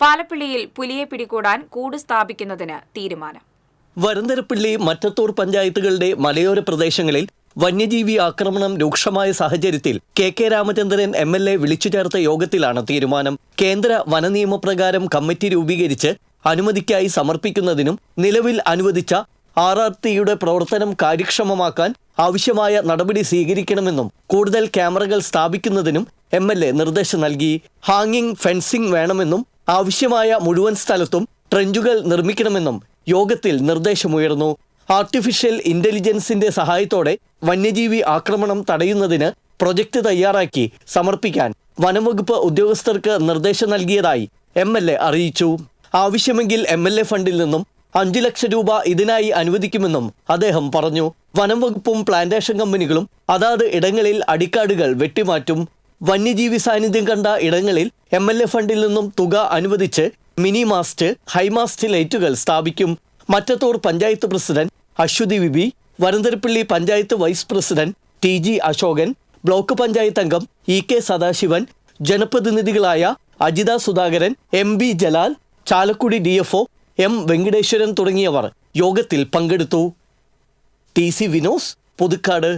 പാലപ്പിള്ളിയിൽ പുലിയെ പിടികൂടാൻ കൂട് സ്ഥാപിക്കുന്നതിന് തീരുമാനം. വരന്തരപ്പിള്ളി മറ്റത്തൂർ പഞ്ചായത്തുകളുടെ മലയോര പ്രദേശങ്ങളിൽ വന്യജീവി ആക്രമണം രൂക്ഷമായ സാഹചര്യത്തിൽ K K Ramachandran M L A വിളിച്ചു ചേർത്ത യോഗത്തിലാണ് തീരുമാനം. കേന്ദ്ര വനനിയമപ്രകാരം കമ്മിറ്റി രൂപീകരിച്ച് അനുമതിക്കായി സമർപ്പിക്കുന്നതിനും നിലവിൽ അനുവദിച്ച ആർ ആർ ടിയുടെ പ്രവർത്തനം കാര്യക്ഷമമാക്കാൻ ആവശ്യമായ നടപടി സ്വീകരിക്കണമെന്നും കൂടുതൽ ക്യാമറകൾ സ്ഥാപിക്കുന്നതിനും എം എൽ എ നിർദ്ദേശം നൽകി. ഹാങ്ങിംഗ് ഫെൻസിംഗ് വേണമെന്നും ആവശ്യമായ മുഴുവൻ സ്ഥലത്തും ട്രെഞ്ചുകൾ നിർമ്മിക്കണമെന്നും യോഗത്തിൽ നിർദ്ദേശമുയർന്നു. ആർട്ടിഫിഷ്യൽ ഇന്റലിജൻസിന്റെ സഹായത്തോടെ വന്യജീവി ആക്രമണം തടയുന്നതിന് പ്രൊജക്ട് തയ്യാറാക്കി സമർപ്പിക്കാൻ വനംവകുപ്പ് ഉദ്യോഗസ്ഥർക്ക് നിർദ്ദേശം നൽകിയതായി എം അറിയിച്ചു. ആവശ്യമെങ്കിൽ എ ഫണ്ടിൽ നിന്നും അഞ്ചു ലക്ഷം രൂപ ഇതിനായി അനുവദിക്കുമെന്നും അദ്ദേഹം പറഞ്ഞു. വനം വകുപ്പും പ്ലാന്റേഷൻ കമ്പനികളും അതാത് ഇടങ്ങളിൽ അടിക്കാടുകൾ വെട്ടിമാറ്റും. വന്യജീവി സാന്നിധ്യം കണ്ട ഇടങ്ങളിൽ എം എൽ എ ഫണ്ടിൽ നിന്നും തുക അനുവദിച്ച് മിനി മാസ്റ്റ് ഹൈമാസ്റ്റ് ലൈറ്റുകൾ സ്ഥാപിക്കും. Mattathur panchayat president Aswathi VB Varantharappilly panchayat vice president T G Asokan block panchayat അംഗം E K Sadasivan ജനപ്രതിനിധികളായ Ajitha Sudhakaran M B Jalal Chalakudy D F O M Venkateswaran തുടങ്ങിയവർ യോഗത്തിൽ പങ്കെടുത്തു. T C Vinos Puthukkad.